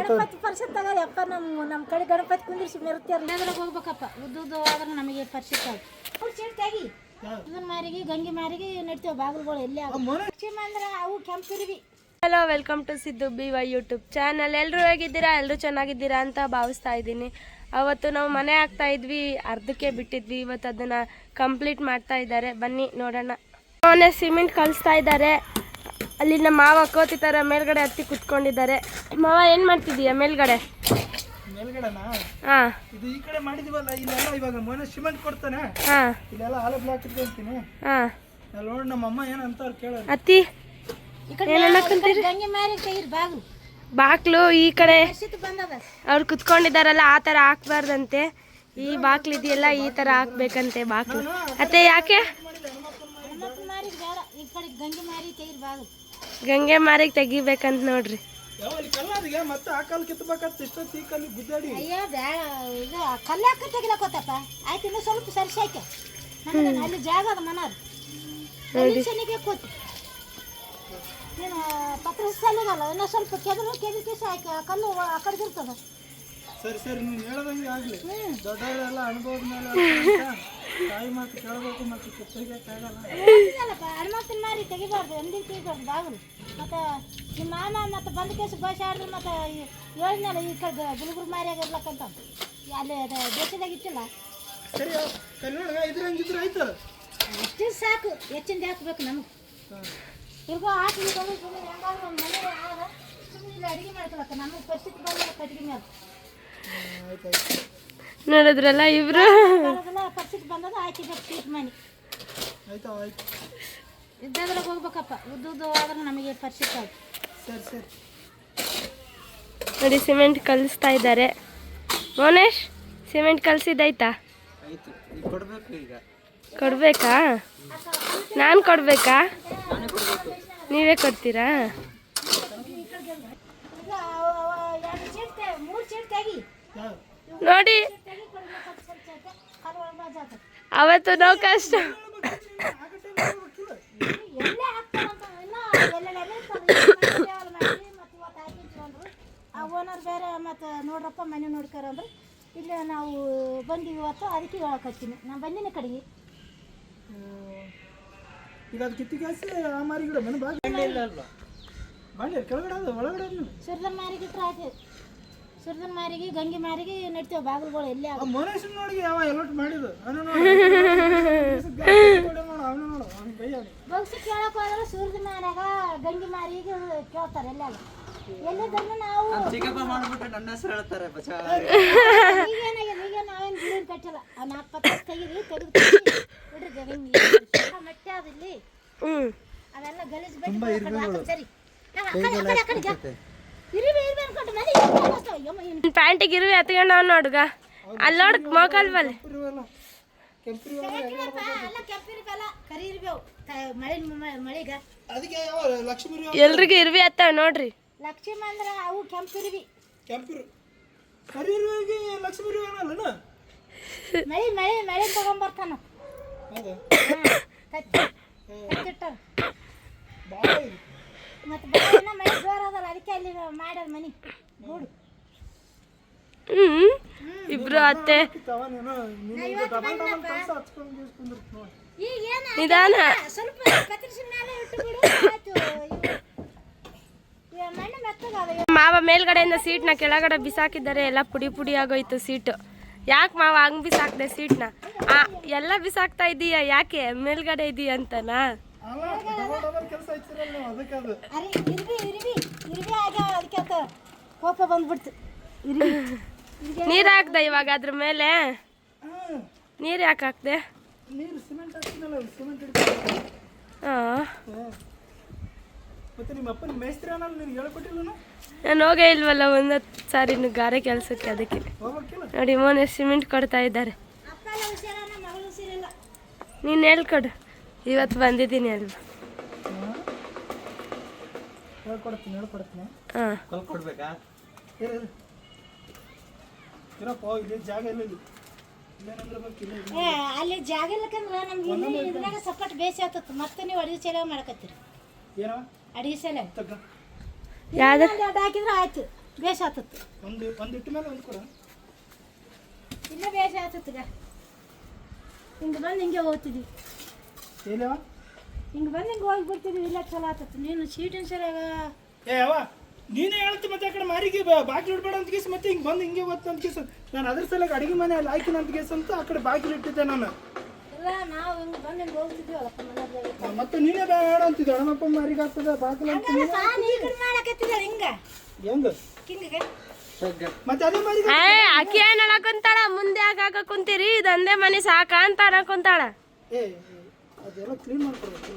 ಗಣಪತಿ ಪರಿಷತ್ ಅಪ್ಪ ನಮ್ ನಮ್ಮ ನಮ್ಮ ಕಡೆ ಗಣಪತಿ ಕುಂದಿರ್ಸಿ ಮೆರುತ್ಯಾರ ಅದ್ರಾಗ ಹೋಗ್ಬೇಕಪ್ಪ. ಉದ್ದುದ್ದು ಆದ್ರೆ ನಮಗೆ ಪರಿಷತ್ ಆಗಿ. ತೆಗಿ ಇದನ್ನ ಮಾರಿಗೆ ಗಂಗೆ ಮಾರಿಗೆ ನಡ್ತೇವೆ ಬಾಗಿಲುಗಳು ಎಲ್ಲೇ ಅಂದ್ರೆ ಅವು ಕೆಂಪಿರ್ವಿ. Hello welcome to Siddu B Y YouTube channel ಎಲ್ಲರೂ ಹೇಗಿದ್ದೀರಾ? ಎಲ್ಲರೂ ಚೆನ್ನಾಗಿದ್ದೀರಾ ಅಂತ ಭಾವಿಸ್ತಾ ಇದ್ದೀನಿ. ಅವತ್ತು ನಾವು ಮನೆ ಹಾಕ್ತಾ ಇದ್ವಿ ಅರ್ಧಕ್ಕೆ ಬಿಟ್ಟಿದ್ವಿ. ಇವತ್ತು ಅದನ್ನ ಕಂಪ್ಲೀಟ್ ಮಾಡ್ತಾ ಇದ್ದಾರೆ. ಬನ್ನಿ ನೋಡೋಣ. ಅವನೇ ಸಿಮೆಂಟ್ ಕಲಿಸ್ತಾ ಇದ್ದಾರೆ. ಅಲ್ಲಿ ನಮ್ಮ ಮಾವ ಕೋತಿ ಥರ ಮೇಲ್ಗಡೆ ಹತ್ತಿ ಕುತ್ಕೊಂಡಿದ್ದಾರೆ. ಮಾವ ಏನ್ ಮಾಡ್ತಿದೀಯ ಮೇಲ್ಗಡೆ? ಮೇಲ್ಗಡೆನಾ? ಹಾಂ. ಇದು ಈ ಕಡೆ ಮಾಡಿದೀವಲ್ಲ ಇಲ್ಲೆಲ್ಲ ಇವಾಗ ಮೊನ್ನೆ ಸಿಮೆಂಟ್ ಕೊಡ್ತಾನೆ. ಹಾಂ. ಇಲ್ಲೆಲ್ಲ ಹಾಲು ಬ್ಲಾಕ್ ಇಟ್ಕೊಂತೀನಿ ಹಾಂ. ಅಲ್ಲಿ ನೋಡಿ ನಮ್ಮ ಅಮ್ಮ ಏನಂತ ಅವ್ರು ಕೇಳೋರು. ಅತ್ತಿ ಈ ಕಡೆ ಏನ್ ಮ್ಯಾಲ್- ಈ ಅನ್ನಕ್ಕಂತೀರಿ? ಕಡೆ ಗಂಗೆ ಮಾರಿಗೆ ತೆಗೀರಿ ಬಾಗಿಲು. ಬಾಕ್ಲು ಈ ಕಡೆ. ಅವ್ರು ಕುತ್ಕೊಂಡಿದಾರಲ್ಲ ಆ ತರ ಹಾಕ್ಬಾರ್ದಂತೆ. ಈ ಬಾಕ್ಲು ಇದೆಯಲ್ಲ ಈ ತರ ಹಾಕ್ಬೇಕಂತೆ ಬಾಕ್ಲು. ಅತ್ತೆ ಯಾಕೆ ಹನುಮಪ್ಪನ ಮಾರಿಗೆ ಬೇಡ ಈ ಕಡೆ ಗಂಗೆ ಮಾರಿಗೆ ತೆಗಿಬೇಕಂತ ನೋಡ್ರಿ. ಅನುಭವ ಮತ್ತೆ ಆ ಇಷ್ಟೊತ್ತು ಈ ಗುದ್ದಾಡಿ ಅಯ್ಯೋ ಇದು ಕಲ್ಲಾಕ ಆಯ್ತು ಇನ್ನು ಸ್ವಲ್ಪ ಸರಿಸಿ ನನಗೆ ಅಲ್ಲಿ ಜಾಗ ಅದ ಕೂತು. ನೀನು ಪತ್ರ ಇನ್ನೂ ಸ್ವಲ್ಪ ಕೆದರು ಕೆದರ್ ಕಿಸ ಹಾಕಿ ಆ ಕಲ್ಲು ಆ ಕಡೆ ಇರ್ತದ ಸರಿ ಸರಿ ನೀನು ಹೇಳ್ದಂಗೆ ಆಗ್ಲಿ. ಹ್ಮ್. ದೊಡ್ಡವರೆಲ್ಲ ಅನುಭವದ ಮೇಲೆ ತಾಯಿ ಮಾತು ಕೇಳಬೇಕು ಮತ್ತು ತೆಗಿಬಾರ್ದು ಎಂದಿಗೆ ತೆಗಿಬಾರ್ದು ಬಾಗಿಲು ಮತ್ತು ನಿಮ್ಮ ಮಾಮ ಮತ್ತು ಬಂದ ಕೇಸು ಭಾಷೆ ಆಡಿದ್ರೆ ಮತ್ತು ಹೇಳಿದ್ನಲ್ಲ ಈ ಕಡೆ ಗುಲ್ಗುರ್ ಮಾರಿಯಾಗ ಇರ್ಲಕ್ಕಂತ. ಅಲ್ಲಿ ಅದು ದೇಶದಾಗ ಇತ್ತಿಲ್ಲ ಸರಿ ಕಲ್ಲಿ ನೋಡ ಇದ್ರ ಹಂಗಿದ್ರೆ ಆಯ್ತು. ಅಷ್ಟೇ ಸಾಕು ಹೆಚ್ಚಿಂದ ಹಾಕ್ಬೇಕು ನಮಗೆ. ಇರ್ಗೋ ಹಾಕಿ ಸುಮ್ಮನೆ ಹೆಂಗಾದ್ರು ಒಂದು ಮನೆ ಆಗ ಸುಮ್ಮನೆ ಇಲ್ಲಿ ಅಡುಗೆ ಮಾಡ್ಕೊಳಕ್ಕೆ ನಮಗೆ ಪರಿಸ್ಥಿತಿ ಬಂದ ಕಟ್ಟಿಗೆ ಮೇಲೆ. ನೋಡಿದ್ರಲ್ಲ ಇಬ್ರು? ಪರಿಸ್ಥಿತಿ ಬಂದದ ಆಯ್ತು ಸೀಟ್ ಮನೆ. ಆಯ್ತು ಆಯ್ತು. ಇದ್ದಾದ್ರಾಗ ಹೋಗ್ಬೇಕಪ್ಪ. ಉದ್ದುದ್ದು ಆದ್ರೆ ನಮಗೆ ಆಯ್ತು. ಸರಿ ಸರಿ. ನೋಡಿ ಸಿಮೆಂಟ್ ಕಲಿಸ್ತಾ ಇದ್ದಾರೆ. ಮೋನೇಶ್ ಸಿಮೆಂಟ್ ಕಲಿಸಿದ್ದಾಯ್ತಾ? ಕೊಡಬೇಕು ಈಗ. ಕೊಡ್ಬೇಕಾ? ನಾನು ಕೊಡ್ಬೇಕಾ? ನೀವೇ ಕೊಡ್ತೀರಾ? ನೋಡಿ. ಅವತ್ತು ನಾವು ಕಷ್ಟ. ಆ ಓನರ್ ಬೇರೆ ಮತ್ತು ನೋಡ್ರಪ್ಪ ಮನೆ ನೋಡ್ಕರಂದ್ರು ಇಲ್ಲೇ ನಾವು ಬಂದೀವಿ ಇವತ್ತು ಅದಕ್ಕೆ ಹೇಳಕತ್ತೀನಿ ನಾನು ಬಂದಿನ ಕಡೆಗೆ. ಈಗ ಅದು ಕಿತ್ತಿಗೆ ಹಾಸಿ ಆ ಮಾರಿ ಗಿಡ ಮನೆ ಬಾಗಿಲ್ಲ ಇಲ್ಲ ಅಲ್ವಾ ಬಾಂಡೆ ಕೆಳಗಡೆ ಅದು ಒಳಗಡೆ ಅದ. ಸುರ್ದನ್ ಮಾರಿಗೆ ಆಯ್ತು ಸುರ್ದನ್ ಮಾರಿಗೆ ಗಂಗೆ ಮಾರಿಗೆ ನಡ್ತೇವೆ ಬಾಗಿಲುಗಳು ಎಲ್ಲಿ ಆ ಆಗ ಮನುಷ್ಯನ ನೋಡಿ ಯಾವ ಎಲೋಟ್ ಮಾಡಿದ್ದು? ಅವನು ನೋಡು. ನೋಡು ಅವನು ನೋಡು ಅವ್ನಿಗೆ ಬೈ ಅವನಿಗೆ. ಬಗ್ಸಿ ಕೇಳಕ್ ಹೋದ್ರೆ ಸೂರ್ಯದ ಮಾರಾಗ ಗಂಗೆ ಮಾರಿಗೆ ಕೇಳ್ತಾರೆ ಎಲ್ಲಾಗ ಎಲ್ಲಿದ್ರು ನಾವು ಚಿಕ್ಕಪ್ಪ ಮಾಡ್ಬಿಟ್ಟು ನನ್ನ ಹೆಸರು ಹೇಳ್ತಾರೆ ಬಚಾ ಈಗೇನಾಗಿದೆ ಈಗ ನಾವೇನು ಗಿಡ ಕಟ್ಟಿಲ್ಲ. ಆ ನಾಲ್ಕು ಪತ್ರ ತೆಗೀರಿ ತೆಗೆದು ಬಿಡ್ರಿ. ಗಂಗೆ. ಮಟ್ಟೆ ಅದಿಲ್ಲಿ ಹ್ಞೂ ಅವೆಲ್ಲ ಗಲೀಜು ಬಿಟ್ಟು ಸರಿ. ನಾವು ಆ ಕಡೆ, ಆ ಕಡೆ, ಕಡೆಗೆ. ಇರಿವೆ ಇರಿವೆ ಪ್ಯಾಂಟಿಗೆ ಇರುವೆ ಎತ್ಕೊಂಡ ನೋಡ್ಗ ಅಲ್ಲಿ ನೋಡ್ ಮೋಕಾಲ್ ಬಲ್ ಕರಿ ಎಲ್ರಿಗೂ ಇರ್ವಿ ಅತ್ತಾವ ನೋಡ್ರಿ. ಲಕ್ಷ್ಮಿ ಅಂದ್ರೆ ಅವು ಕೆಂಪಿರ್ವಿ ಕೆಂಪಿರು ಕರಿರುವಿಗೆ ಲಕ್ಷ್ಮೀ ಏನಲ್ಲನ ಮಳೆ ಮಳೆ ಮಳೆ ತಗೊಂಬರ್ತಾನ. ಹೌದಾ? ಮತ್ತೆ ಬೆಳಗಿನ ಮಳೆ ಜೋರ್ ಅದಲ್ಲ ಅದಕ್ಕೆ ಅಲ್ಲಿ ಮಾಡ್ಯಾರ ಮನಿ. ಗೂಡು ಹ್ಞೂ ಇಬ್ರು ಅತ್ತೆ. ನಿಧಾನ. ಸ್ವಲ್ಪ ಕತ್ತರಿಸಿದ ಮೇಲೆ ಇಟ್ಟು ಬಿಡು ಆಯ್ತು ಇವ ಮಣ್ಣು ಮೆತ್ತಗಾದ ಮಾವ ಮೇಲ್ಗಡೆಯಿಂದ ಸೀಟ್ನ ಕೆಳಗಡೆ ಬಿಸಾಕಿದ್ದಾರೆ ಎಲ್ಲ ಪುಡಿ ಪುಡಿ ಆಗೋಯ್ತು ಸೀಟು. ಯಾಕೆ ಮಾವ ಹಂಗ್ ಬಿಸಾಕ್ದೆ ಸೀಟ್ನ? ಆ ಎಲ್ಲ ಬಿಸಾಕ್ತಾ ಇದೀಯ? ಯಾಕೆ ಮೇಲ್ಗಡೆ ಇದೀಯ ಅಂತನಾ? ಕೋಪ ಬಂದ್ಬಿಡ್ತು. ನೀರು ಹಾಕ್ದೆ ಇವಾಗ ಅದ್ರ ಮೇಲೆ? ಹಾಂ. ನೀರು ಯಾಕೆ ಹಾಕ್ದೆ? ನಾನು ಹೋಗೇ ಇಲ್ವಲ್ಲ ಒಂದತ್ತು ಸಾರಿ ಇನ್ನು ಗಾರೆ ಕೆಲಸಕ್ಕೆ ಅದಕ್ಕೆ. ನೋಡಿ ಮೋನೆ ಸಿಮೆಂಟ್ ಕೊಡ್ತಾ ಇದ್ದಾರೆ. ನೀನು ಹೇಳ್ಕೊಡು. ಇವತ್ತು ಬಂದಿದ್ದೀನಿ ಅಲ್ವಾ? ಹೇಳ್ಕೊಡ್ತೀನಿ ಹೇಳ್ಕೊಡ್ತೀನಿ ಹಾಂ. ಕಲ್ ಕೊಡ್ಬೇಕಾ? ಇರು ಇರು. ಇರಪ್ಪ ಇಲ್ಲಿ ಜಾಗ ಇಲ್ಲ ಇಲ್ಲಿ. ಏ ಅಲ್ಲಿ ಜಾಗ ಇಲ್ಲಕಂದ್ರೆ ನಮ್ಗೆ ಇಲ್ಲಿ ಇದ್ರಾಗ ಸಪೋರ್ಟ್ ಬೇಸಿ ಆಗ್ತತ್ತು ಮತ್ತೆ ನೀವು ಅಡಿಗೆ ಸೇಲೆ ಮಾಡಕತ್ತೀರಿ ಏನವ ಅಡಿಗೆ ಸೇಲೆ ತಗ್ಗ ಯಾವ್ದು? ಹಾಕಿದ್ರೆ ಆಯ್ತು. ಬೇಷ್ ಆತತ್ತು ಒಂದು ಒಂದು ಇಟ್ಟ ಮೇಲೆ ಒಂದು ಕೊಡ. ಇಲ್ಲ ಬೇಷ್ ಆತತ್ಗ ಹಿಂಗೆ ಬಂದು ಹಿಂಗೆ ಹೋಗ್ತಿದ್ವಿ. ಏಲವ ಹಿಂಗೆ ಬಂದು ಹಿಂಗೆ ಹೋಗಿ ಬರ್ತೀನಿ ಇಲ್ಲ ಚಲೋ ಆತತ್ತು ನೀನು ಸೀಟಿನ ಸರಿಯಾಗ ಏ ಅವ ನೀನೇ ಹೇಳ್ತಿ ಮತ್ತೆ ಆ ಕಡೆ ಮಾರಿಗೆ ಬಾ- ಬಾಗಿಲು ಇಡಬೇಡ ಅಂತ ಕೇಸ್ ಮತ್ತೆ ಹಿಂಗೆ ಬಂದು ಹಿಂಗೆ ಓದ್ತು ಅಂತ ಕೇಸ್. ನಾನು ಅದ್ರ ಸಲಕ್ಕೆ ಅಡಿಗೆ ಮನೆ ಅಲ್ಲಿ ಹಾಕಿನ ಅಂತ ಕೇಸ್ ಅಂತ ಆ ಕಡೆ ಬಾಗಿಲು ಇಟ್ಟಿದ್ದೆ ನಾನು. ಇಲ್ಲ ನಾವು ಹಿಂಗೆ ಬಂದು ಹಿಂಗೆ. ಮನೆಯಲ್ಲಿ ಆ, ಮತ್ತೆ ನೀನೇ ಬೇಡ ಅಂತಿದ್ದೆ ಹಣಮಪ್ಪ ಮಾರಿಗೆ ಆಗ್ತದೆ ಬಾಗಿಲು ಅಂತ ಮಾಡಕತ್ತಿದ್ದ ಹಿಂಗೆ? ಹೆಂಗ? ಹಿಂಗೆ ಮತ್ತೆ ಅದೇ ಮಾರಿಗೆ ಏ ಆಕಿ ಏನ್ ಹೇಳಕುಂತಾಳ ಮುಂದೆ ಯಾಕೆ ಕುಂತೀರಿ ಇದಂದೇ ಮನೆ ಸಾಕ ಅಂತ ಏ, ಅದೆಲ್ಲ ಕ್ಲೀನ್ ಮಾಡ್ಕೊಡ್ಬೇಕು.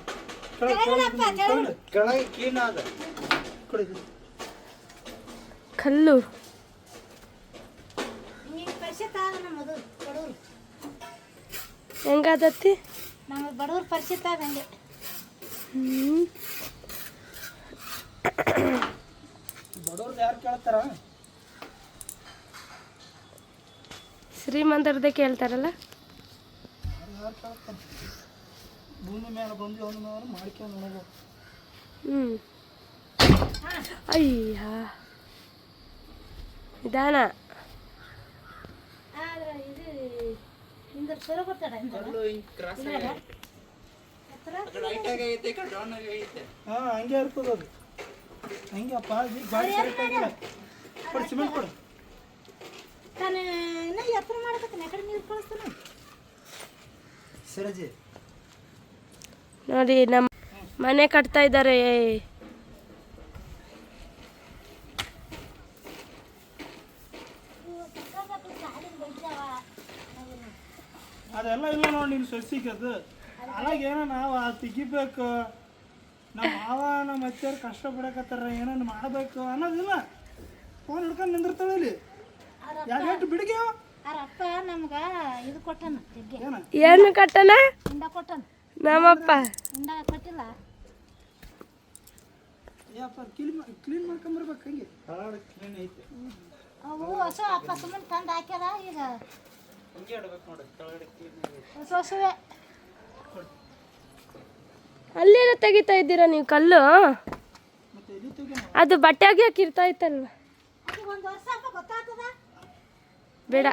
ಕೆಳಗೆ ಕ್ಲೀನ್ ಆದ. ಕಲ್ಲು. ಹೆಂಗಾದತ್ತಿ? ನಮ್ಮ ಬಡವ್ರ ಪರಿಚಿತ ಆದಂಗೆ ಬಡವ್ರದ್ದು ಯಾರು ಕೇಳ್ತಾರ? ಶ್ರೀಮಂತರದೇ ಕೇಳ್ತಾರಲ್ಲ? ಯಾರು ಕೇಳ್ತಾರ? ಭೂಮಿ ಮೇಲೆ ಬಂದು ಅವನ ಮೇಲೆ ಮಾಡ್ಕೊಂಡು ನನಗೆ. ಹ್ಞೂ ಅಯ್ಯ. ನಿಧಾನ. ಆದ್ರೆ ಇದು ಹಿಂಗೆ ಇರ್ತದ ಅದು. ಹಂಗೆ ಕೊಡು ಸಿಮೆಂಟ್ ಕೊಡು. ತಾನು ಇನ್ನ ಎತ್ತರ ಮಾಡಕತ್ತಾನೆ ಕಡೆ ನೀರು ಕಳಿಸ್ತಾನೆ. ಸಿರಜಿ ನೋಡಿ ನಮ್ಮ ಮನೆ ಕಟ್ತಾ ಇದ್ದಾರೆ. ಅದೆಲ್ಲ ಇಲ್ಲ ನೋಡಿ ನಿನ್ನ ಸಸಿಗದು. ಅದು ಅಲಾಗ ಏನೋ ನಾವು ಅದು ತೆಗಿಬೇಕು. ನಮ್ಮ ಮಾವ ನಮ್ಮ ಅತ್ತಿಯವ್ರು ಕಷ್ಟ ಪಡಕತ್ತಾರ ಏನನ್ನ ಮಾಡಬೇಕು ಅನ್ನೋದಿಲ್ಲ. ಫೋನ್ ಹಿಡ್ಕೊಂಡು ನಿಂದಿರ್ತಾಳೆ ಇಲ್ಲಿ. ಯಾಕೆ ಎಷ್ಟು ಬಿಡಿಗೆ ಅವ್ರ ಅಪ್ಪ ನಮ್ಗೆ ಇದು ಕೊಟ್ಟನ ಏನು? ಕಟ್ಟನ? ಹಿಂದ ಕೊಟ್ಟನ. ನಮ್ಮಪ್ಪ. ಕ್ಲೀನ್ ಹೊಸ ಅಪ್ಪ ಹೊಸ ಅಲ್ಲೆಲ್ಲ ತೆಗಿತಾ ಇದ್ದೀರಾ ನೀವು ಕಲ್ಲು? ಅದು ಬಟ್ಟೆ ಒಗ್ಯಕ್ಕೆ ಇರ್ತಾ ಇತ್ತಲ್ವ? ಬೇಡ.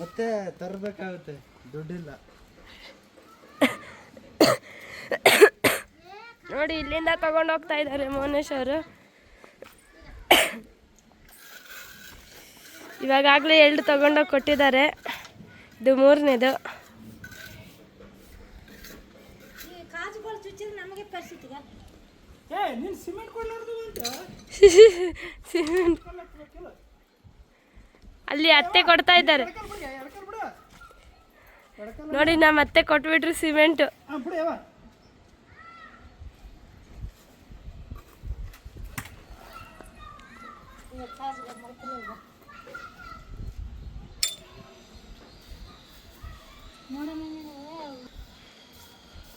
ಮತ್ತೆ ತರಬೇಕಾಗುತ್ತೆ, ದುಡ್ಡಿಲ್ಲ. ನೋಡಿ ಇಲ್ಲಿಂದ ತಗೊಂಡು ಹೋಗ್ತಾ ಇದ್ದಾರೆ ಮೋನೇಶ್ ಅವರು. ಇವಾಗಲೇ ಎರಡು ತಗೊಂಡೋಗಿ ಕೊಟ್ಟಿದ್ದಾರೆ. ಇದು ಮೂರನೇದು. ಸಿಮೆಂಟ್ ಅಲ್ಲಿ ಅತ್ತೆ ಕೊಡ್ತಾ ಇದ್ದಾರೆ. ನೋಡಿ ನಮ್ಮ ಅತ್ತೆ ಕೊಟ್ಬಿಟ್ರು ಸಿಮೆಂಟು ಹಾಂ ಬಿಡಿ ಯಾವ ಈಗ ಕಾಜುಗಳು ಮಾಡ್ತಿಲ್ಲ ಈಗ ನೋಡಮ್ಮ ನೀನು ಕಲ್ ತಗೋ ಬೇಗ ಸಣ್ಣ ಸ್ವಲ್ಪ ಕೆಳಗೆ ಕೆಜಿ ಮ್ಯಾಕೆ ಎತ್ಕೊಳ್ಬೇಕಪ್ಪ ಕೈ ಸೋಲ್ತದ ಇದಕ್ಕೆ ಅನ್ನೋದಿರ್ಬೇಕ ನಾನು ಹಾರ ಇವು ಹಿಂಗೆ ಅಲ್ಲಿ ಮಾಡಿ ಮಾಡಿ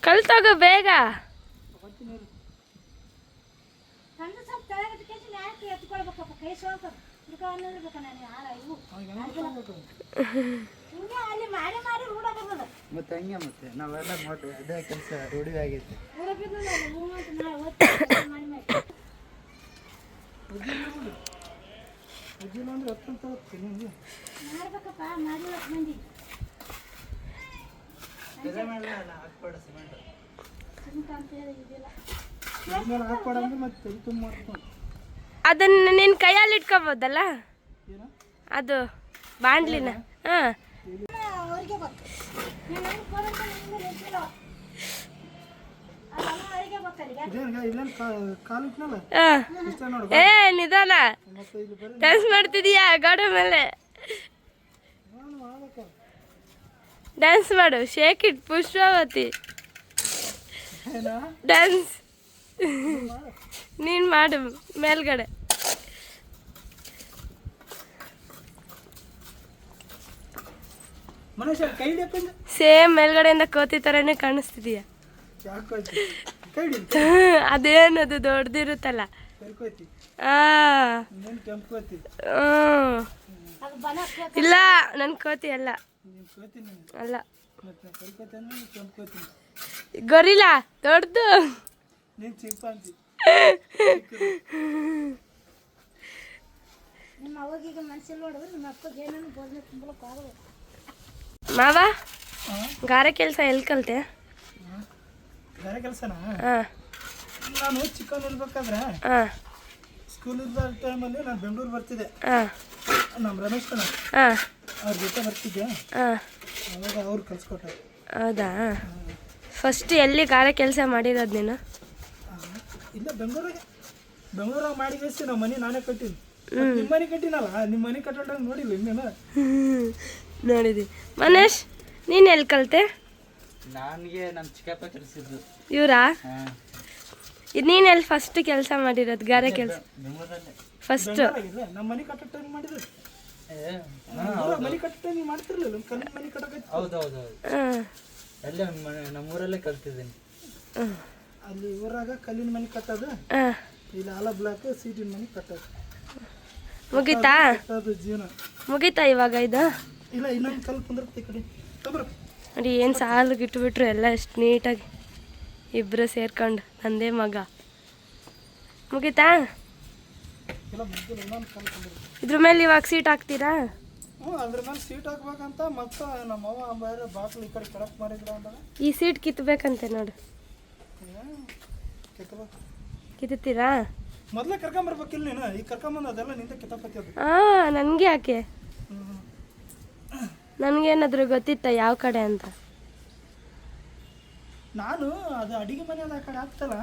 ರೂಢ ಬೇಗ. ಮತ್ತೆ ಹಂಗೆ ಮತ್ತೆ ನಾವೆಲ್ಲ ಮಾಡಿ ಅದೇ ಕೆಲಸ ರೂಢಿ ಆಗೈತೆ. ಮಾಡಿ ಮಾಡಿ ಮಂದಿ. ಅದನ್ನ ನಿನ್ನ ಕೈಯಲ್ಲಿ ಇಟ್ಕೋಬೋದಲ್ಲ? ಏನು? ಅದು ಬಾಂಡ್ಲಿನ ಹಾಂ. ಏ ನಿಧಾನ. ಡ್ಯಾನ್ಸ್ ಮಾಡ್ತಿದೀಯಾ? ಗಾಡಿ ಮೇಲೆ. ಡ್ಯಾನ್ಸ್ ಮಾಡು. ಶೇಕ್ ಇಟ್ ಪುಷ್ಪಾವತಿ ಡ್ಯಾನ್ಸ್ ನೀನು ಮಾಡು ಮೇಲ್ಗಡೆ. ಸೇಮ್ ಮೇಲ್ಗಡೆಯಿಂದ ಕೋತಿ ಥರನೇ ಕಾಣಿಸ್ತಿದೀಯ? ಅದೇನದು ದೊಡ್ಡದಿರುತ್ತಲ್ಲ? ಇಲ್ಲ ನನ್ ಕೋತಿ ಅಲ್ಲ. ನೀನು ಕೋತಿ ಅಲ್ಲ. ಗೊರಿಲ್ಲ ದೊಡ್ಡದು. ನೀನು ನಿಮ್ಮ ಅವಾಗಿಗೆ ಮನ್ಸಿಲ್ಲ ನೋಡಿದ್ರೆ ನಿಮ್ಮ ಅಪ್ಪಗೆ ಏನೇನು ಬೋಧನೆ ತುಂಬಲಕ್ಕೆ ಆಗಲ್ಲ ಮಾವ ಗಾರೆ ಕೆಲಸ ಎಲ್ಲಿ ಕಲ್ತೆ? ಬೇರೆ ಕೆಲಸನಾ? ಹಾಂ. ನಾನು ಚಿಕ್ಕವನ್ ಇರ್ಬೇಕಾದ್ರೆ ಹಾಂ. ಸ್ಕೂಲ್ ಇದ್ದ ಟೈಮಲ್ಲಿ ನಾನು ಬೆಂಗಳೂರು ಬರ್ತಿದ್ದೆ. ಹಾಂ. ನಮ್ಮ ರಮೇಶ್ ಕಣ. ಹಾಂ. ಅವ್ರ ಜೊತೆ ಬರ್ತಿದ್ದೆ. ಹಾಂ. ಅವಾಗ ಅವ್ರು ಕಲ್ಸ್ಕೊಟ್ಟಾರೆ ಹೌದಾ? ಫಸ್ಟ್ ಎಲ್ಲಿ ಗಾರೆ ಕೆಲಸ ಮಾಡಿರೋದು ನೀನು? ಇಲ್ಲ ಬೆಂಗಳೂರಿಗೆ. ಬೆಂಗಳೂರಾಗ ಮಾಡಿ ಕಳಿಸಿ ನಮ್ಮ ಮನೆ ನಾನೇ ಕಟ್ಟಿದ್ದು. ನಿಮ್ಮ ಮನೆ ಕಟ್ಟಿನಲ್ಲ ನಿಮ್ಮ ಮನೆ ಕಟ್ಟೋಣ ನೋಡಿಲ್ಲ ಇನ್ನೇನು. ನೋಡಿದಿ ಮನೇಶ್ ನೀನು ಎಲ್ಲಿ ಕಲ್ತೆ? ನನಗೆ ನಮ್ಮ ಚಿಕ್ಕಪ್ಪ ಕರೆಸಿದ್ರು ಇವರಾ? ಇದು ನೀನು ಎಲ್ಲಿ ಫಸ್ಟ್ ಕೆಲಸ ಮಾಡಿರೋದು ಗಾರೆ ಕೆಲಸ? ಬೆಂಗಳೂರಲ್ಲೇ. ಫಸ್ಟ್ ನಮ್ಮ ಮನೆ ಕಟ್ಟೋ ಟೈಮ್ ಮಾಡಿದ್ರು ಮನೆ ಕಟ್ಟೋ ಟೈಮ್ ಮಾಡ್ತಿರ್ಲಿಲ್ಲ ಕಲ್ಲಿನ ಮನೆ ಕಟ್ಟಕ್ಕೆ ಹೌದು ಹೌದು ಹೌದು ಅಲ್ಲೇ ನಮ್ಮ ಮನೆ- ನಮ್ಮೂರಲ್ಲೇ ಕಲ್ತಿದ್ದೀನಿ. ಅಲ್ಲಿ ಊರಾಗ ಕಲ್ಲಿನ ಮನೆ ಕಟ್ಟೋದು ಇಲ್ಲಿ ಆಲ ಬ್ಲಾಕ್ ಸೀಟಿನ ಮನೆ ಕಟ್ಟೋದು. ಮುಗೀತಾ? ಜೀವನ. ಮುಗೀತಾ ಇವಾಗ ಇದು? ಇಲ್ಲ ಇನ್ನೊಂದು ಕಲ್ಲು ಕುಂದಿರ್ತಿ ಈ ಕಡೆ. ತಬ್ರ ನೋಡಿ ಏನು ಸಾಲು ಇಟ್ಬಿಟ್ರು ಎಲ್ಲ ಎಷ್ಟು ನೀಟಾಗಿ ಇಬ್ಬರು ಸೇರ್ಕೊಂಡು ನಂದೇ ಮಗ. ಮುಗೀತಾ? ಇದ್ರ ಮೇಲೆ ಇವಾಗ ಸೀಟ್ ಹಾಕ್ತೀರಾ? ಅದ್ರ ಮೇಲೆ ಸೀಟ್ ಹಾಕ್ಬೇಕಂತ ಮತ್ತೆ ನಮ್ಮ ಅವ್ವ ಬೇರೆ ಬಾಕ್ಲು ಈ ಕಡೆ ಕೆಳಕ್ಕೆ ಮಾಡಿದ್ರ ಅಂದಾಗ ಈ ಸೀಟ್ ಕಿತ್ಬೇಕಂತೆ ನೋಡು. ಕಿತ್ತೀರಾ? ಮೊದಲೇ ಕರ್ಕೊಂಬರ್ಬೇಕಿಲ್ಲ ನೀನು ಈಗ ಕರ್ಕೊಂಬಂದು ಅದೆಲ್ಲ ನಿಂದ ಕಿತ್ತಪತ್ತಿ ಹಾ ನನಗೆ ಯಾಕೆ? ನನಗೇನಾದರೂ ಗೊತ್ತಿತ್ತ ಯಾವ ಕಡೆ ಅಂತ? ನಾನು ಅದು ಅಡಿಗೆ ಮನೆ ಆ ಕಡೆ ಆಗ್ತಲ್ಲ?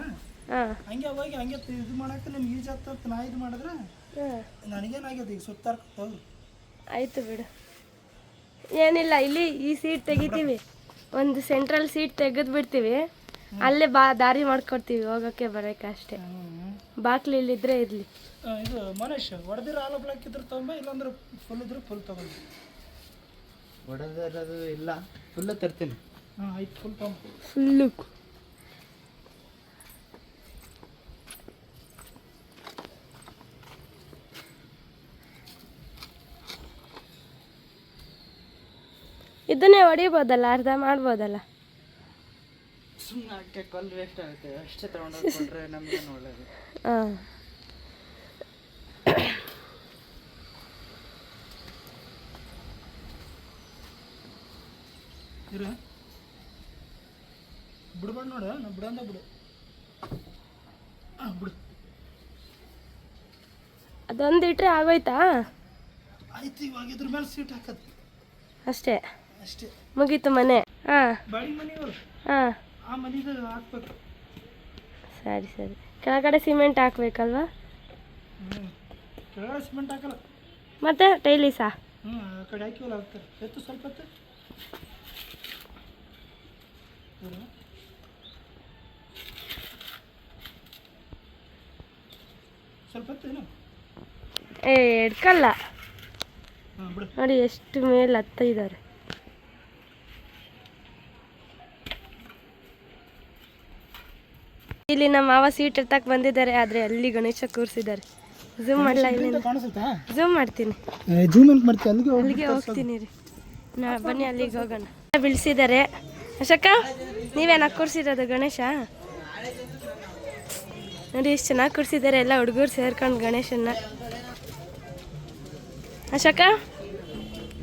ಹಾಂ. ಹಂಗೆ ಹೋಗಿ ಹಂಗೆ ತಿ- ಇದು ಮಾಡಕ್ಕೆ ನಿಮ್ಗೆ ಈಜ್ ಆಗ್ತದೆ ನಾ ಇದು ಮಾಡಿದ್ರೆ ನನಗೇನಾಗ್ಯದ ಈಗ ಸುತ್ತಾರ್ಕೋದು ಆಯಿತು ಬಿಡು. ಏನಿಲ್ಲ ಇಲ್ಲಿ ಈ ಸೀಟ್ ತೆಗಿತೀವಿ. ಒಂದು ಸೆಂಟ್ರಲ್ ಸೀಟ್ ತೆಗೆದು ಬಿಡ್ತೀವಿ. ಅಲ್ಲೇ ಬಾ ದಾರಿ ಮಾಡ್ಕೊಡ್ತೀವಿ ಹೋಗೋಕ್ಕೆ ಬರೋಕ್ಕೆ ಅಷ್ಟೇ. ಬಾಕ್ಲು ಇಲ್ಲಿದ್ರೆ ಇರಲಿ. ಇದು ಮನೇಶ್ ಹೊಡೆದಿರೋ ಆಲೋ ಬ್ಲಾಕ್ ಇದ್ರೆ ತೊಗೊಂಬ ಇಲ್ಲಾಂದ್ರೆ ಫುಲ್ ಇದ್ರೆ ಫುಲ್ ತಗೊಂಡು ಹೊಡೆದಿರೋದು ಇಲ್ಲ. ಫುಲ್ಲು ತರ್ತೀನಿ. ಹಾಂ ಆಯ್ತು ಫುಲ್ ಪಂಪ್ ಫುಲ್ಲು ಇದನ್ನೇ ಹೊಡಿಬೋದಲ್ಲ ಅರ್ಧ ಮಾಡ್ಬೋದಲ್ಲ? ಸುಮ್ಮನೆ ಹಾಕಿ ಕಲ್ಲು ವೇಸ್ಟ್ ಆಗುತ್ತೆ. ಅಷ್ಟೇ ತಗೊಂಡ್ರೆ ನಮ್ಗೆ ನಮಗೇನು ಒಳ್ಳೇದು. ಹಾಂ. ಇರು. ಬಿಡ್ಬೇಡ ನೋಡು ನಾ ಬಿಡಂದ ಬಿಡು. ಹಾಂ ಬಿಡು. ಅದೊಂದು ಇಟ್ರೆ ಆಗೋಯ್ತಾ? ಆಯ್ತು ಇವಾಗ ಇದ್ರ ಮೇಲೆ ಸೀಟ್ ಹಾಕೋದು. ಅಷ್ಟೇ. ಅಷ್ಟೇ. ಮುಗೀತು ಮನೆ. ಹಾಂ ಬಾಡಿ ಮನೆ ಹಾಂ ಆ. ಮನೆದು ಹಾಕ್ಬೇಕು. ಸರಿ ಸರಿ. ಕೆಳಗಡೆ ಸಿಮೆಂಟ್ ಹಾಕ್ಬೇಕಲ್ವಾ? ಹ್ಞೂ ಕೆಳಗಡೆ ಸಿಮೆಂಟ್ ಹಾಕಲ್ಲ. ಮತ್ತೆ ಟೈಲಿಸಾ? ಹ್ಞೂ ಆ ಕಡೆ ಹಾಕಿವಲ್ಲ ಹಾಕ್ತಾರೆ ಎತ್ತು ಸ್ವಲ್ಪ ಎತ್ತು ಇರು. ಸ್ವಲ್ಪ ಏ ಎಡ್ಕಲ್ಲ. ನೋಡಿ ಎಷ್ಟು ಮೇಲೆ ಹತ್ತ ಇದ್ದಾರೆ. ಇಲ್ಲಿ ನಮ್ಮ ಮಾವ ಸೀಟ್ ಎತ್ತಕ್ಕೆ ಬಂದಿದ್ದಾರೆ ಆದ್ರೆ ಅಲ್ಲಿ ಗಣೇಶ ಕೂರಿಸಿದ್ದಾರೆ. ಝೂಮ್ ಮಾಡಲ್ಲ ಇಲ್ಲಿ ಝೂಮ್ ಮಾಡ್ತೀನಿ. ಅಲ್ಲಿಗೆ ಹೋಗ್ತೀನಿ ರೀ. ನಾ ಬನ್ನಿ ಅಲ್ಲಿಗೆ ಹೋಗೋಣ. ಬಿಡಿಸಿದ್ದಾರೆ ಅಶೋಕ? ನೀವೇನ ಕೂರಿಸಿರೋದು ಗಣೇಶ? ನೋಡಿ ಎಷ್ಟು ಚೆನ್ನಾಗಿ ಕೂರಿಸಿದ್ದಾರೆ ಎಲ್ಲ ಹುಡುಗರು ಸೇರ್ಕೊಂಡು ಗಣೇಶನ್ನ. ಅಶೋಕ,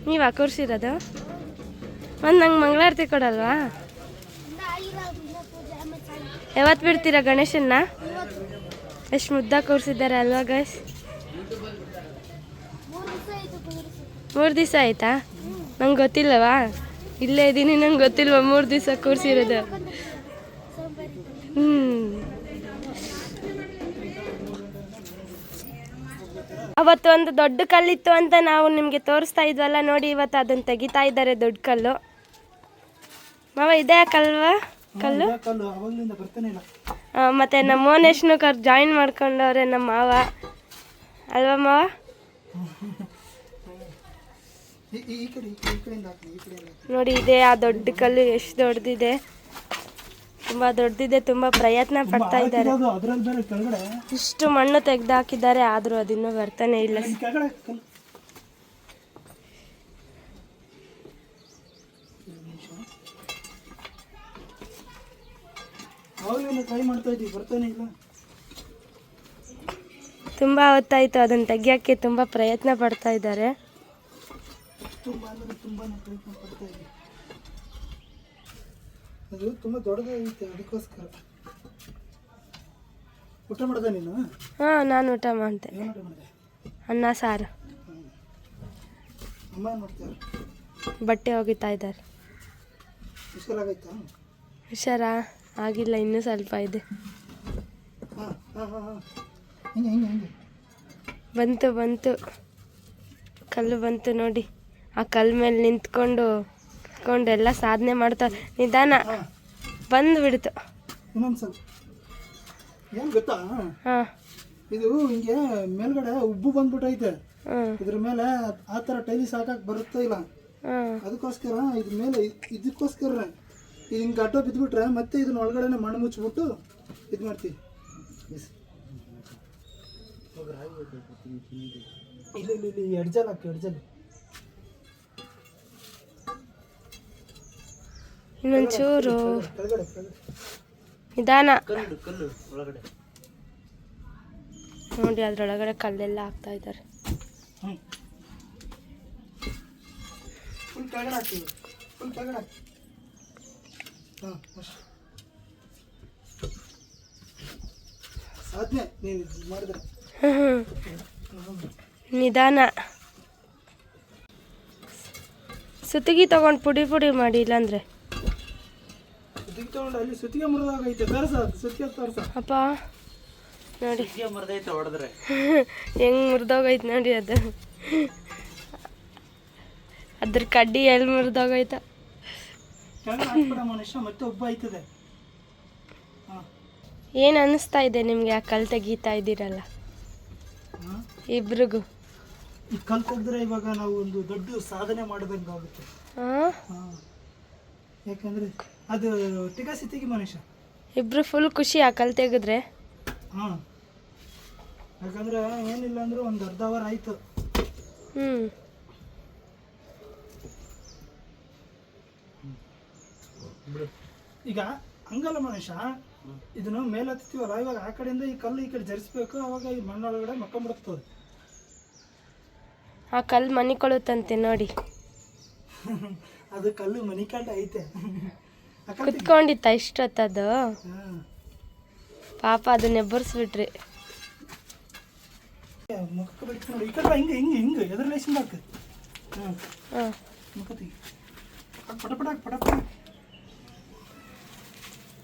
ನೀವ ಕೂರಿಸಿರೋದು ಒಂದು ನಂಗೆ ಮಂಗಳಾರತಿ ಕೊಡಲ್ವಾ? ಯಾವತ್ತು ಬಿಡ್ತೀರಾ ಗಣೇಶನ್ನ? ಎಷ್ಟು ಮುದ್ದ ಕೂರಿಸಿದ್ದಾರೆ ಅಲ್ವಾ ಗೈಸ್ ಮೂರು ದಿವಸ ಆಯ್ತಾ? ನಂಗೆ ಗೊತ್ತಿಲ್ಲವಾ? ಇಲ್ಲೇ ಇದ್ದೀನಿ ನಂಗೆ ಗೊತ್ತಿಲ್ವ ಮೂರು ದಿವಸ ಕೂರಿಸಿರೋದು ಹ್ಞೂ ಅವತ್ತು ಒಂದು ದೊಡ್ಡ ಕಲ್ಲಿತ್ತು ಅಂತ ನಾವು ನಿಮಗೆ ತೋರಿಸ್ತಾ ಇದ್ವಲ್ಲ ನೋಡಿ ಇವತ್ತು ಅದನ್ನು ತೆಗಿತಾ ಇದ್ದಾರೆ ದೊಡ್ಡ ಕಲ್ಲು. ಮಾವ ಇದೇ ಕಲ್ವಾ? ಕಲ್ಲು? ಮತ್ತೆ ನಮ್ಮ ಮೋನೇಶ್ನು ಕರ್ ಜಾಯಿನ್ ಮಾಡ್ಕೊಂಡವ್ರೆ ನಮ್ಮ ಮಾವ. ಅಲ್ವಾ ಮಾವ ಈ- ಈ ಈ ಕಡೆ ಈ ಕಡೆ- ಈ ಕಡೆಯಿಂದ ಹಾಕ್ಲಿ ಈ ಕಡೆಯಿಂದ ಹಾಕ್ಲಿ ನೋಡಿ ಇದೆ ಆ ದೊಡ್ಡ ಕಲ್ಲು ಎಷ್ಟು ದೊಡ್ಡದಿದೆ. ತುಂಬ ದೊಡ್ಡದಿದೆ ತುಂಬ ಪ್ರಯತ್ನ ಪಡ್ತಾ ಇದ್ದಾರೆ. ಇಷ್ಟು ಮಣ್ಣು ತೆಗೆದು ಹಾಕಿದ್ದಾರೆ ಆದರೂ ಅದಿನ್ನೂ ಬರ್ತಾನೆ ಇಲ್ಲ. ತುಂಬ ಹೊತ್ತಾಯಿತು ಅದನ್ನು ತೆಗಿಯೋಕ್ಕೆ ತುಂಬ ಪ್ರಯತ್ನ ಪಡ್ತಾ ಇದ್ದಾರೆ. ತುಂಬ ಅಂದರೆ ತುಂಬಾ ಪ್ರಯತ್ನ ಪಡ್ತಾ ಇದ್ದೀನಿ ಅದು ತುಂಬ ದೊಡ್ಡದಾಗೈತೆ ಅದಕ್ಕೋಸ್ಕರ. ಊಟ ಮಾಡ್ದೆ ನೀನು? ಹಾಂ ನಾನು ಊಟ ಮಾಡ್ತೇನೆ ಏನು ಊಟ ಮಾಡಿದೆ? ಅನ್ನ ಸಾರು. ಅಮ್ಮ ಏನು ಮಾಡ್ತಾರೆ ಬಟ್ಟೆ ಒಗಿತಾ ಇದ್ದಾರೆ. ಹುಷಾರಾಗೈತಾ? ಹುಷಾರಾ? ಆಗಿಲ್ಲ ಇನ್ನೂ ಸ್ವಲ್ಪ ಇದೆ. ಹಾಂ ಹಾಂ ಹಾಂ ಹಾಂ. ಹಿಂಗೆ ಹಿಂಗೆ ಹಿಂಗೆ. ಬಂತು ಬಂತು. ಕಲ್ಲು ಬಂತು ನೋಡಿ. ಆ ಕಲ್ ಮೇಲೆ ನಿಂತ್ಕೊಂಡು ನಿಂತ್ಕೊಂಡು ಎಲ್ಲ ಸಾಧನೆ ಮಾಡ್ತಾ ನಿಧಾನ ಹಾಂ ಬಂದು ಬಿಡ್ತು ಇನ್ನೊಂದು ಸ್ವಲ್ಪ ಏನು ಗೊತ್ತಾ? ಹಾಂ. ಇದು ಹಿಂಗೆ ಮೇಲ್ಗಡೆ ಉಬ್ಬು ಬಂದ್ಬಿಟ್ಟೈತೆ ಇದ್ರ ಮೇಲೆ ಆ ಥರ ಟೈಲಿಸ್ ಹಾಕಕ್ಕೆ ಬರುತ್ತಾ ಇಲ್ಲ? ಅದಕ್ಕೋಸ್ಕರ ಇದ್ರ ಮೇಲೆ ಇದ್- ಇದಕ್ಕೋಸ್ಕರ ಇದು ಹಿಂಗೆ ಅಡ್ಡ ಬಿದ್ದುಬಿಟ್ರೆ ಮತ್ತೆ ಇದನ್ನ ಒಳಗಡೆನೆ ಮಣ್ಣು ಮುಚ್ಚಿಬಿಟ್ಟು ಇದು ಮಾಡ್ತೀವಿ. ಇಲ್ಲ ಇಲ್ಲ ಇಲ್ಲಿ ಎಡ್ಜಲ್ ಹಾಕಿ ಎಡ್ಜಲ್. ಇನ್ನೊಂಚೂರು ನಿಧಾನ. ನೋಡಿ ಅದ್ರೊಳಗಡೆ ಕಲ್ಲೆಲ್ಲ ಹಾಕ್ತಾ ಇದ್ದಾರೆ. ನಿಧಾನ. ಸುತ್ತಿಗೆ ತಗೊಂಡು ಪುಡಿ ಪುಡಿ ಮಾಡಿ ಇಲ್ಲಾಂದ್ರೆ? ಸುತ್ತಿಗೆ ತಗೊಂಡು ಅಲ್ಲಿ ಸುತ್ತಿಗೆ ಮುರಿದಾಗೈತೆ ತೋರ್ಸ ಸುತ್ತಿಗೆ ತೋರ್ಸ. ಅಪ್ಪ ನೋಡಿ. ಸುತ್ತಿಗೆ ಮರ್ದೈತೆ ಹೊಡೆದ್ರೆ. ಹೆಂಗ್ ಮುರಿದೋಗೈತೆ ನೋಡಿ ಅದು. ಅದ್ರ ಕಡ್ಡಿ ಎಲ್ಲಿ ಮುರಿದೋಗೈತ ಮನುಷ್ಯ ಮತ್ತೆ ಒಬ್ಬ ಆಯ್ತದೆ ಹಾಂ. ಏನು ಅನ್ನಿಸ್ತಾ ಇದೆ ನಿಮಗೆ ಆ ಕಲ್ ತೆಗೀತಾ ಇದ್ದೀರಲ್ಲ? ಇಬ್ರಿಗೂ. ಈ ಕಲ್ ತೆಗೆದ್ರೆ ಇವಾಗ ನಾವು ಒಂದು ದೊಡ್ಡ ಸಾಧನೆ ಮಾಡಿದಂಗೆ ಆಗುತ್ತೆ ಯಾಕಂದ್ರೆ ಅದು ಟಿಕ ತೆಗಿ ಮನುಷ್ಯ. ಇಬ್ರು ಫುಲ್ ಖುಷಿ ಆ ಕಲ್ ತೆಗೆದ್ರೆ. ಹಾಂ. ಯಾಕಂದ್ರೆ ಏನಿಲ್ಲ ಅಂದ್ರೆ ಒಂದು ಅರ್ಧ ಅವರ್ ಆಯ್ತು. ಹ್ಞೂ ಈಗ ಹಂಗಲ್ಲ ಮನುಷ್ಯ ಇದನ್ನು ಮೇಲೆ ಹತ್ತೀವಲ್ಲ ಇವಾಗ ಆ ಕಡೆಯಿಂದ ಈ ಕಲ್ಲು ಈ ಕಡೆ ಜರಿಸ್ಬೇಕು ಅವಾಗ ಈ ಮಣ್ಣೊಳಗಡೆ ಮಕ್ಕೊಂಬಿಡ್ತದೆ ಆ ಕಲ್ಲು ಮನಿಕೊಳ್ಳುತ್ತಂತೆ ನೋಡಿ. ಅದು ಕಲ್ಲು ಮನಿ ಕಂಡ ಐತೆ. ಕುತ್ಕೊಂಡಿತ್ತ ಇಷ್ಟೊತ್ತದು. ಪಾಪ ಅದನ್ನ ಎಬ್ಬರಿಸ್ಬಿಟ್ರಿ.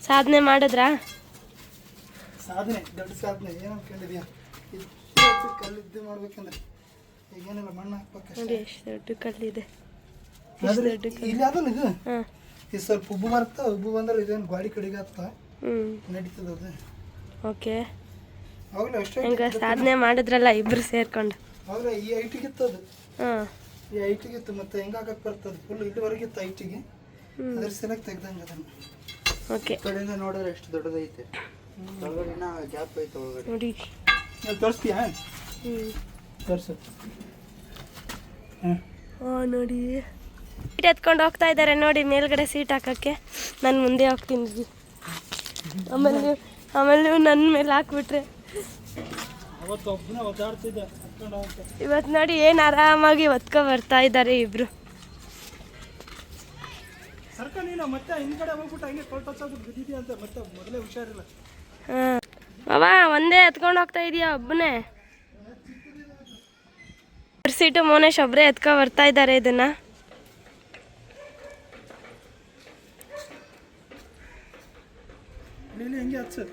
ಸಾಧನೆ ಮಾಡಿದ್ರಾ? ಸಾಧನೆ ದೊಡ್ಡ ಸಾಧನೆ. ಏನು ಅನ್ಕೊಂಡಿದ್ಯಾ ಕಲ್ಲಿದ್ದು ಮಾಡ್ಬೇಕಂದ್ರೆ? ಈಗ ಏನಿಲ್ಲ ಮಣ್ಣು ಹಾಕ್ಬೇಕು ನೋಡಿ ಎಷ್ಟು ದೊಡ್ಡ ಕಲ್ಲಿದೆ. ಆದ್ರೆ ಇಲ್ಲಿ ಅದಲ್ಲ ಇದು? ಹಾಂ. ಇದು ಸ್ವಲ್ಪ ಉಬ್ಬು ಬರುತ್ತೆ ಉಬ್ಬು ಬಂದ್ರೆ ಇದೇನು ಗಾಡಿ ಕಡೆಗೆ ಆಗ್ತಾ? ಹ್ಞೂ ನಡೀತದೆ ಅದು. ಓಕೆ. ಅವಾಗಲೇ ಅಷ್ಟೇ ಹೆಂಗ ಸಾಧನೆ ಮಾಡಿದ್ರಲ್ಲ ಇಬ್ರು ಸೇರ್ಕೊಂಡು? ಆದ್ರೆ ಈ ಐಟಿಗೆ ಇತ್ತು ಅದು. ಹಾಂ. ಈ ಐಟಿಗೆ ಇತ್ತು ಮತ್ತೆ ಹೆಂಗೆ ಹಾಕಕ್ಕೆ ಬರ್ತದೆ? ಫುಲ್ ಇಲ್ಲಿವರೆಗೆ ಇತ್ತು ಐಟಿಗೆ ಅದ್ರ ಸೆಲೆಕ್ಟ್ ತೆಗ್ದಂಗೆ ಅದನ್ನು. ಓಕೆ. ಕಡೆಯಿಂದ ನೋಡಿದ್ರೆ ಎಷ್ಟು ದೊಡ್ಡದೈತೆ. ಒಳಗಡೆ ಇನ್ನ ಗ್ಯಾಪ್ ಐತೆ ಒಳಗಡೆ. ನೋಡಿ. ತೋರಿಸ್ತೀಯಾ? ಹ್ಞೂ ತೋರಿಸು. ಹಾಂ ನೋಡಿ. ಸೀಟ್ ಎತ್ಕೊಂಡು ಹೋಗ್ತಾ ಇದ್ದಾರೆ. ನೋಡಿ, ಮೇಲ್ಗಡೆ ಸೀಟ್ ಹಾಕೋಕ್ಕೆ ನಾನು ಮುಂದೆ ಹೋಗ್ತೀನಿ. ಆಮೇಲೆ ನೀವು ಆಮೇಲೆ ನೀವು ನನ್ನ ಮೇಲೆ ಹಾಕ್ಬಿಟ್ರೆ. ಇವತ್ತು ನೋಡಿ ಏನು ಆರಾಮಾಗಿ ಒತ್ಕೊ ಬರ್ತಾ ಇದ್ದಾರೆ ಇಬ್ರು. ಬಾಬಾ ಒಂದೇ ಎತ್ಕೊಂಡು ಹೋಗ್ತಾ ಇದೀಯ ಒಬ್ಬನೇ ಸೀಟು ಮೋನೇಶ್ ಒಬ್ಬರೇ ಎತ್ಕೊ ಬರ್ತಾ ಇದ್ದಾರೆ ಇದನ್ನ. ಇಲ್ಲಿ ಹೆಂಗೆ ಹಚ್ಚು.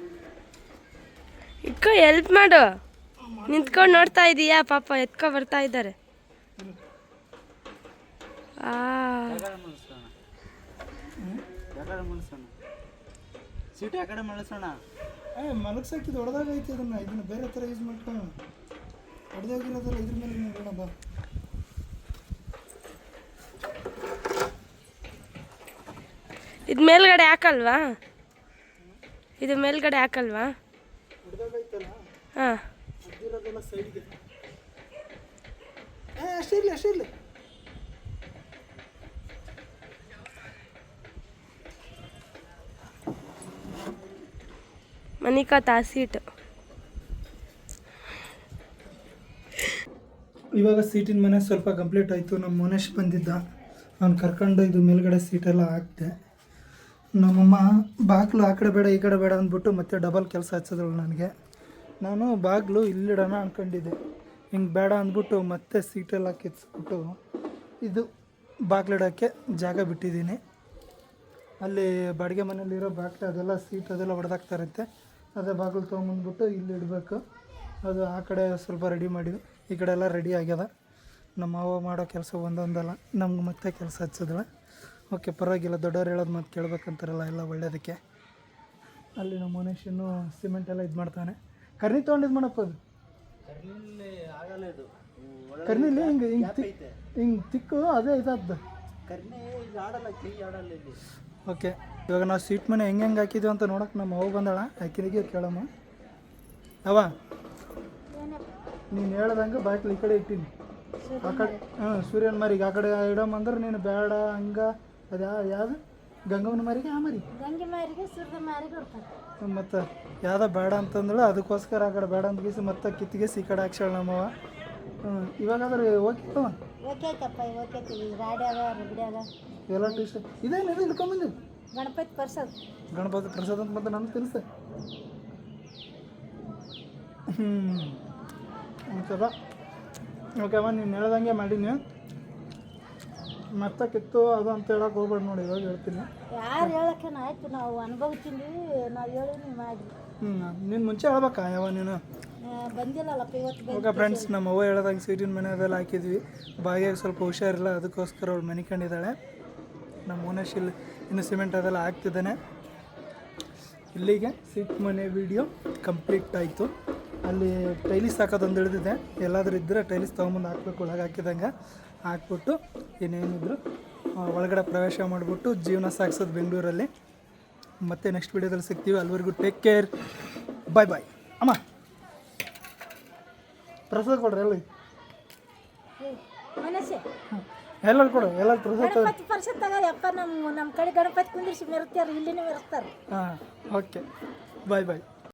ಇಕ್ಕೋ ಹೆಲ್ಪ್ ಮಾಡು. ನಿಂತ್ಕೊಂಡು ನೋಡ್ತಾ ಇದೀಯಾ? ಪಾಪ ಎತ್ಕೊ ಬರ್ತಾ ಇದ್ದಾರೆ. ಆ. ಸೀಟ್ ಏ ಅದನ್ನ. ಇದನ್ನ ಬೇರೆ ಥರ ಯೂಸ್ ಮಾಡ್ಕೊಂಡು ಹೊಡೆದೋಗಿರೋದಲ್ಲ ಇದ್ರ ಮೇಲೆ ನೋಡೋಣ ಬಾ. ಇದು ಮೇಲ್ಗಡೆ ಹಾಕಲ್ವಾ? ಇದು ಮೇಲ್ಗಡೆ ಹಾಕಲ್ವಾ? ಹಾಂ. ಮನಿಕಾ ಸೀಟು ಇವಾಗ ಸೀಟಿನ ಮನೆ ಸ್ವಲ್ಪ ಕಂಪ್ಲೀಟ್ ಆಯಿತು. ನಮ್ಮ ಮನೇಶ್ ಬಂದಿದ್ದ. ಅವ್ನು ಕರ್ಕೊಂಡು ಇದು ಮೇಲ್ಗಡೆ ಸೀಟೆಲ್ಲ ಹಾಕ್ತೆ ನಮ್ಮಮ್ಮ ಬಾಗಿಲು ಆ ಕಡೆ ಬೇಡ, ಈ ಕಡೆ ಬೇಡ ಅಂದ್ಬಿಟ್ಟು ಮತ್ತೆ ಡಬಲ್ ಕೆಲಸ ಹಚ್ಚಿದ್ರು ನನಗೆ. ನಾನು ಬಾಗಿಲು ಇಲ್ಲಿಡೋಣ ಅಂದ್ಕೊಂಡಿದ್ದೆ ಹಿಂಗೆ ಬೇಡ ಅಂದ್ಬಿಟ್ಟು ಮತ್ತೆ ಸೀಟೆಲ್ಲ ಕಿತ್ಸ್ಬಿಟ್ಟು ಇದು ಬಾಗಿಲಿಡೋಕ್ಕೆ ಜಾಗ ಬಿಟ್ಟಿದ್ದೀನಿ. ಅಲ್ಲಿ ಬಾಡಿಗೆ ಮನೇಲಿರೋ ಬಾಗಿಲು ಅದೆಲ್ಲ ಸೀಟ್ ಅದೆಲ್ಲ ಹೊಡೆದಾಕ್ತಾರಂತೆ ಅದೇ ಬಾಗಿಲು ತೊಗೊಂಬಂದ್ಬಿಟ್ಟು ಇಲ್ಲಿ ಇಡಬೇಕು. ಅದು ಆ ಕಡೆ ಸ್ವಲ್ಪ ರೆಡಿ ಮಾಡಿದ್ವಿ ಈ ಕಡೆ ಎಲ್ಲ ರೆಡಿ ಆಗ್ಯದ. ನಮ್ಮ ಅವ್ವ ಮಾಡೋ ಕೆಲಸ ಒಂದೊಂದಲ್ಲ. ನಮ್ಗೆ ಮತ್ತೆ ಕೆಲಸ ಹಚ್ಚಿದ್ರೆ ಓಕೆ ಪರವಾಗಿಲ್ಲ ದೊಡ್ಡವ್ರು ಹೇಳೋದು ಮತ್ತು ಕೇಳ್ಬೇಕಂತಾರಲ್ಲ ಎಲ್ಲ ಒಳ್ಳೇದಕ್ಕೆ. ಅಲ್ಲಿ ನಮ್ಮ ಮನುಷ್ಯನು ಸಿಮೆಂಟ್ ಎಲ್ಲ ಇದು ಮಾಡ್ತಾನೆ. ಕರ್ನಿ ಇದು ಮಾಡಪ್ಪ ಅದು. ಕರ್ನಿಲಿ ಹಿಂಗೆ ಹಿಂಗೆ ತಿಕ್ ಹಿಂಗೆ ತಿಕ್ಕು ಅದೇ ಇದಾದ್ದು ಓಕೆ ಇವಾಗ ನಾವು ಸೀಟ್ ಮನೆ ಹೆಂಗೆ ಹೆಂಗೆ ಹಾಕಿದ್ವಿ ಅಂತ ನೋಡೋಕೆ ನಮ್ಮ ಹೋಗಿ ಬಂದಾಳ ಆಕಿನಿಗೆ ಕೇಳಮ್ಮ. ಅವ ನೀನು ಹೇಳ್ದಂಗೆ ಬಾಟ್ಲಿ ಈ ಕಡೆ ಇಟ್ಟೀನಿ. ಆ ಕಡೆ ಹಾಂ ಸೂರ್ಯನ ಮರಿಗೆ ಆ ಕಡೆ ಇಡಮ್ಮ ಅಂದ್ರೆ ನೀನು ಬೇಡ ಹಂಗ. ಅದು ಯಾವ ಯಾವುದು? ಗಂಗಮ್ಮನ ಮರಿಗೆ ಆ ಮರಿ? ಗಂಗೆ ಮಾರಿಗೆ ಸುರದ ಮಾರಿಗೆ ಕೊಡ್ತಾರೆ ಮತ್ತು ಯಾವ್ದು ಬೇಡ ಅಂತಂದಳು ಅದಕ್ಕೋಸ್ಕರ ಆ ಕಡೆ ಬೇಡ ಅಂತ ಗೀಸಿ ಮತ್ತೆ ಕಿತ್ತಿಗೆಸಿ ಈ ಕಡೆ ಹಾಕ್ಸಾಳ ನಮ್ಮವ ಹ್ಞೂ ಇವಾಗಾದ್ರೆ ಓಕೆ ಓಕೆ ಆಯ್ತಪ್ಪ ಓಕೆ ರಾಡಿ ಅದ ರಗಡಿ ಅದ. ಎಲ್ಲ ಟೀಸ್ಟ್ ಇದೇನು ಇದು ಇಳ್ಕೊಂಬಂದು ಗಣಪತಿ ಪ್ರಸಾದ್. ಗಣಪತಿ ಪ್ರಸಾದ್ ಅಂತ ಮತ್ತೆ ನಾನು ತಿಳಿಸ ಹ್ಞೂ ಒಂಥರ ಓಕೆ ಅವ ನೀನು ಹೇಳ್ದಂಗೆ ಮಾಡೀನಿ ಮತ್ತೆ ಕಿತ್ತು ಅದು ಅಂತ ಹೇಳಕ್ಕೆ ಹೋಗ್ಬೇಡ ನೋಡಿ ಇವಾಗ ಹೇಳ್ತೀನಿ. ಯಾರು ಹೇಳಕ್ಕೆ ಆಯ್ತು ನಾವು ಅನುಭವ ತಿಂದ್ವಿ ನಾವು ಹೇಳಿ ನೀವು ಮಾಡಿ ಹ್ಞೂ ನೀನು ಮುಂಚೆ ಹೇಳ್ಬೇಕಾ ಯಾವ ನೀನು? ಬಂದಿಲ್ಲಲ್ಲಪ್ಪ ಇವತ್ತು ಫ್ರೆಂಡ್ಸ್ ನಮ್ಮ ಅವ್ವ ಹೇಳ್ದಂಗೆ ಸೀಟಿನ ಮನೆ ಅದೆಲ್ಲ ಹಾಕಿದ್ವಿ. ಬಾಗಿಯಾಗ ಸ್ವಲ್ಪ ಹುಷಾರಿಲ್ಲ ಅದಕ್ಕೋಸ್ಕರ ಅವಳು ಮನಿಕೊಂಡಿದ್ದಾಳೆ. ನಮ್ಮ ಓನರ್ಸ್ ಇಲ್ಲಿ ಇನ್ನು ಸಿಮೆಂಟ್ ಅದೆಲ್ಲ ಹಾಕ್ತಿದ್ದಾನೆ. ಇಲ್ಲಿಗೆ ಸೀಟ್ ಮನೆ ವಿಡಿಯೋ ಕಂಪ್ಲೀಟ್ ಆಯಿತು. ಅಲ್ಲಿ ಟೈಲಿಸ್ ಹಾಕೋದೊಂದು ಹಿಡಿದಿದೆ ಎಲ್ಲಾದರೂ ಇದ್ದರೆ ಟೈಲಿಸ್ ತೊಗೊಂಬಂದು ಹಾಕ್ಬೇಕು ಒಳಗೆ ಹಾಕಿದಂಗೆ. ಹಾಕ್ಬಿಟ್ಟು ಇನ್ನೇನಿದ್ರು ಒಳಗಡೆ ಪ್ರವೇಶ ಮಾಡಿಬಿಟ್ಟು ಜೀವನ ಸಾಗಿಸೋದು ಬೆಂಗಳೂರಲ್ಲಿ. ಮತ್ತೆ ನೆಕ್ಸ್ಟ್ ವಿಡಿಯೋದಲ್ಲಿ ಸಿಗ್ತೀವಿ. ಅಲ್ಲಿವರೆಗೂ ಟೇಕ್ ಕೇರ್ ಬಾಯ್ ಬಾಯ್ ಅಮ್ಮ. ಪ್ರಸಾದ ಕೊಡ್ರಿ ಎಲ್ಲ ಎಲ್ಲರೂ ಕೊಡು ಎಲ್ಲರೂ ಪ್ರಸಾದ ಪ್ರಸಾದ ತಗೋರಿ ಅಪ್ಪ ನಮ್ಮ ನಮ್ಮ ಕಡೆ ಗಣಪತಿ ಕುಂದಿರ್ಸಿ ಇರ್ತಾರೆ ಇಲ್ಲಿನೇ ಮೆರೆಸ್ತಾರೆ ಹಾಂ ಓಕೆ ಬಾಯ್ ಬಾಯ್